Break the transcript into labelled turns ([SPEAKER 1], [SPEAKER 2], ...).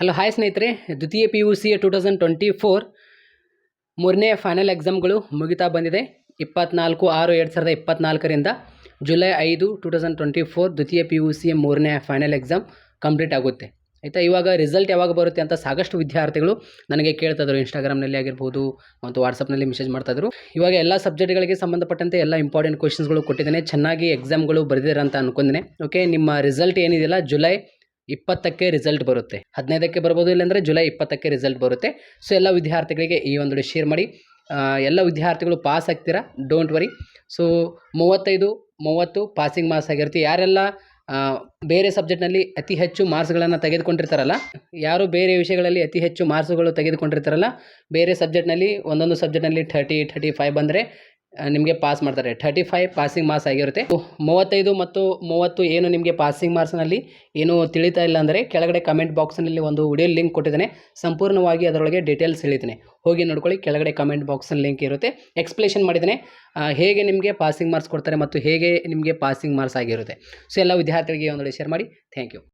[SPEAKER 1] Hello hi ಸ್ನೇಹಿತರೆ. ದ್ವಿತೀಯ P U C two thousand twenty four ಮೂರನೇ ಫೈನಲ್ ಎಕ್ಸಾಮ್ಗಳು ಮುಗಿತಾ ಬಂದಿದೆ. ಇಪ್ಪತ್ನಾಲ್ಕು ಆರು ಎರಡು ಸಾವಿರದ ಇಪ್ಪತ್ನಾಲ್ಕರಿಂದ ಜುಲೈ ಐದು ಟೂ ತೌಸಂಡ್ ಟ್ವೆಂಟಿ ಫೋರ್ ದ್ವಿತೀಯ ಪಿ ಯು ಸಿ ಮೂರನೇ ಫೈನಲ್ ಎಕ್ಸಾಮ್ ಕಂಪ್ಲೀಟ್ ಆಗುತ್ತೆ. ಆಯಿತಾ, ಇವಾಗ ರಿಸಲ್ಟ್ ಯಾವಾಗ ಬರುತ್ತೆ ಅಂತ ಸಾಕಷ್ಟು ವಿದ್ಯಾರ್ಥಿಗಳು ನನಗೆ ಕೇಳ್ತಾಯಿದ್ರು ಇನ್ಸ್ಟಾಗ್ರಾಮ್ನಲ್ಲಿ ಆಗಿರ್ಬೋದು, ಮತ್ತು ವಾಟ್ಸಪ್ನಲ್ಲಿ ಮೆಸೇಜ್ ಮಾಡ್ತಾಯಿದ್ರು ಇವಾಗ ಎಲ್ಲ ಸಬ್ಜೆಕ್ಟ್ಗಳಿಗೆ ಸಂಬಂಧಪಟ್ಟಂತೆ ಎಲ್ಲ ಇಂಪಾರ್ಟೆಂಟ್ ಕ್ವಶನ್ಸ್ಗಳು ಕೊಟ್ಟಿದ್ದೇನೆ. ಚೆನ್ನಾಗಿ ಎಕ್ಸಾಮ್ಗಳು ಬರೆದಿರ ಅಂತ ಅನ್ಕೊಂಡಿದ್ದೇನೆ. ಓಕೆ ನಿಮ್ಮ ರಿಸಲ್ಟ್ ಏನಿದೆಯಲ್ಲ ಜುಲೈ ಇಪ್ಪತ್ತಕ್ಕೆ ರಿಸಲ್ಟ್ ಬರುತ್ತೆ. ಹದಿನೈದಕ್ಕೆ ಬರ್ಬೋದು ಇಲ್ಲಾಂದರೆ ಜುಲೈ ಇಪ್ಪತ್ತಕ್ಕೆ ರಿಸಲ್ಟ್ ಬರುತ್ತೆ. ಸೊ ಎಲ್ಲ ವಿದ್ಯಾರ್ಥಿಗಳಿಗೆ ಈ ಒಂದು ಶೇರ್ ಮಾಡಿ. ಎಲ್ಲ ವಿದ್ಯಾರ್ಥಿಗಳು ಪಾಸ್ ಆಗ್ತೀರಾ? ಡೋಂಟ್ ವರಿ ಸೊ ಮೂವತ್ತೈದು, ಮೂವತ್ತು ಪಾಸಿಂಗ್ ಮಾರ್ಕ್ಸ್ ಆಗಿರುತ್ತೆ. ಯಾರೆಲ್ಲ ಬೇರೆ ಸಬ್ಜೆಕ್ಟ್ನಲ್ಲಿ ಅತಿ ಹೆಚ್ಚು ಮಾರ್ಕ್ಸ್ಗಳನ್ನು ತೆಗೆದುಕೊಂಡಿರ್ತಾರಲ್ಲ, ಯಾರು ಬೇರೆ ವಿಷಯಗಳಲ್ಲಿ ಅತಿ ಹೆಚ್ಚು ಮಾರ್ಕ್ಸ್ಗಳು ತೆಗೆದುಕೊಂಡಿರ್ತಾರಲ್ಲ, ಬೇರೆ ಸಬ್ಜೆಕ್ಟ್ನಲ್ಲಿ ಒಂದೊಂದು ಸಬ್ಜೆಕ್ಟ್ನಲ್ಲಿ ಥರ್ಟಿ ಥರ್ಟಿ ಫೈವ್ ಬಂದರೆ ನಿಮಗೆ ಪಾಸ್ ಮಾಡ್ತಾರೆ. ಥರ್ಟಿ ಫೈವ್ ಪಾಸಿಂಗ್ ಮಾರ್ಕ್ಸ್ ಆಗಿರುತ್ತೆ ಮೂವತ್ತೈದು ಮತ್ತು ಮೂವತ್ತು ಏನು ನಿಮಗೆ ಪಾಸಿಂಗ್ ಮಾರ್ಕ್ಸ್ನಲ್ಲಿ ಏನು ತಿಳಿತಾ ಇಲ್ಲ ಅಂದರೆ ಕೆಳಗಡೆ ಕಮೆಂಟ್ ಬಾಕ್ಸ್ನಲ್ಲಿ ಒಂದು ವಿಡಿಯೋ ಲಿಂಕ್ ಕೊಟ್ಟಿದ್ದೇನೆ. ಸಂಪೂರ್ಣವಾಗಿ ಅದರೊಳಗೆ ಡೀಟೇಲ್ಸ್ ಹೇಳಿದ್ದೇನೆ. ಹೋಗಿ ನೋಡ್ಕೊಳ್ಳಿ, ಕೆಳಗಡೆ ಕಮೆಂಟ್ ಬಾಕ್ಸಲ್ಲಿ ಲಿಂಕ್ ಇರುತ್ತೆ. ಎಕ್ಸ್ಪ್ಲೇಷನ್ ಮಾಡಿದ್ದೇನೆ. ಹೇಗೆ ನಿಮಗೆ ಪಾಸಿಂಗ್ ಮಾರ್ಕ್ಸ್ ಕೊಡ್ತಾರೆ ಮತ್ತು ಹೇಗೆ ನಿಮಗೆ ಪಾಸಿಂಗ್ ಮಾರ್ಕ್ಸ್ ಆಗಿರುತ್ತೆ. ಸೊ ಎಲ್ಲ ವಿದ್ಯಾರ್ಥಿಗಳಿಗೆ ಒಂದು ಶೇರ್ ಮಾಡಿ. Thank you